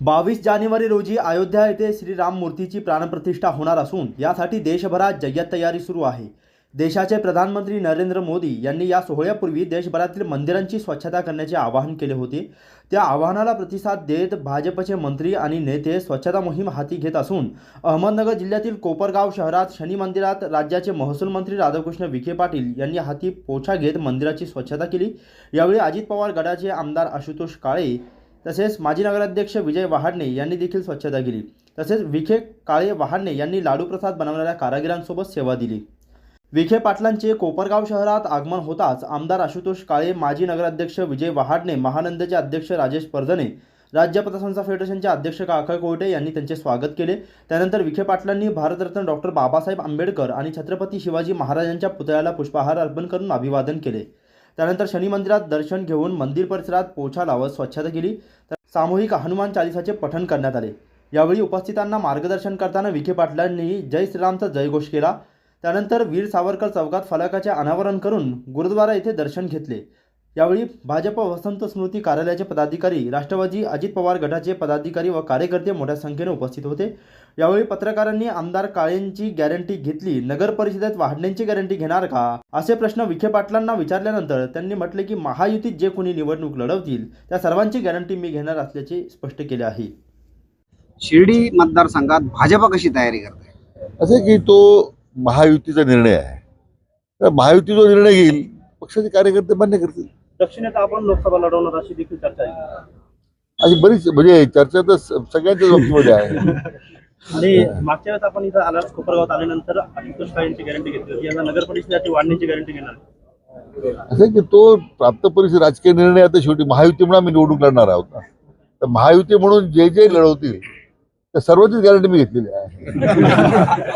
बावीस जानेवारी रोजी अयोध्या येथे श्रीराम मूर्तीची प्राणप्रतिष्ठा होणार असून यासाठी देशभरात जय्यत तयारी सुरू आहे. देशाचे प्रधानमंत्री नरेंद्र मोदी यांनी या सोहळ्यापूर्वी देशभरातील मंदिरांची स्वच्छता करण्याचे आवाहन केले होते. त्या आवाहनाला प्रतिसाद देत भाजपचे मंत्री आणि नेते स्वच्छता मोहीम हाती घेत असून अहमदनगर जिल्ह्यातील कोपरगाव शहरात शनी मंदिरात राज्याचे महसूल मंत्री राधाकृष्ण विखे पाटील यांनी हाती पोछा घेत मंदिराची स्वच्छता केली. यावेळी अजित पवार गटाचे आमदार आशुतोष काळे तसेच माजी नगराध्यक्ष विजय वहाडणे यांनी देखील स्वच्छता केली. तसेच विखे काळे वहाडणे यांनी लाडू प्रसाद बनवणाऱ्या कारागिरांसोबत सेवा दिली. विखे पाटलांचे कोपरगाव शहरात आगमन होताच आमदार आशुतोष काळे माजी नगराध्यक्ष विजय वहाडणे महानंदचे अध्यक्ष राजेश परदने राज्य पतसंस्था फेडरेशनचे अध्यक्ष काका कोर्टे यांनी त्यांचे स्वागत केले. त्यानंतर विखे पाटलांनी भारतरत्न डॉक्टर बाबासाहेब आंबेडकर आणि छत्रपती शिवाजी महाराजांच्या पुतळ्याला पुष्पहार अर्पण करून अभिवादन केले. त्यानंतर शनी मंदिरात दर्शन घेऊन मंदिर परिसरात पोछा लावत स्वच्छता केली. तर सामूहिक हनुमान चालिसाचे पठण करण्यात आले. यावेळी उपस्थितांना मार्गदर्शन करताना विखे पाटलांनी जय श्रीरामचा जयघोष केला. त्यानंतर वीर सावरकर चौकात फलकाचे अनावरण करून गुरुद्वारा येथे दर्शन घेतले. यावेळी भाजप वसंत स्मृती कार्यालयाचे पदाधिकारी राष्ट्रवादी अजित पवार गटाचे पदाधिकारी व कार्यकर्ते मोठ्या संख्येने उपस्थित होते. यावेळी पत्रकारांनी आमदार काळेंची गॅरंटी घेतली नगर परिषदेत वाढण्याची गॅरंटी घेणार का? असे प्रश्न विखे पाटलांना विचारल्यानंतर त्यांनी म्हटले की महायुतीत जे कोणी निवडणूक लढवतील त्या सर्वांची गॅरंटी मी घेणार असल्याचे स्पष्ट केले आहे. शिर्डी मतदारसंघात भाजप कशी तयारी करते? असं की तो महायुतीचा निर्णय आहे. तर महायुती जो निर्णय घेईल पक्षाचे कार्यकर्ते मान्य करतील. दक्षिणेत आपण लोकसभा लढवणार अशी देखील चर्चा आहे. अशी बरीच म्हणजे चर्चा तर स- सगळ्यांच्याच बाबतीमध्ये आहे. आणि मागच्या वेळेस आपण इथं आला कोपरगावात आल्यानंतर आशुतोष काळेंची गॅरंटी घेतली होती. नगर परिषदेची वाढण्याची गॅरंटी घेणार असं की तो प्राप्त परिस्थिती राजकीय निर्णय आता शेवटी महायुती म्हणून आम्ही निवडणूक लढणार आहोत तर महायुती म्हणून जे जे लढवतील त्या सर्वांचीच गॅरंटी मी घेतलेली आहे.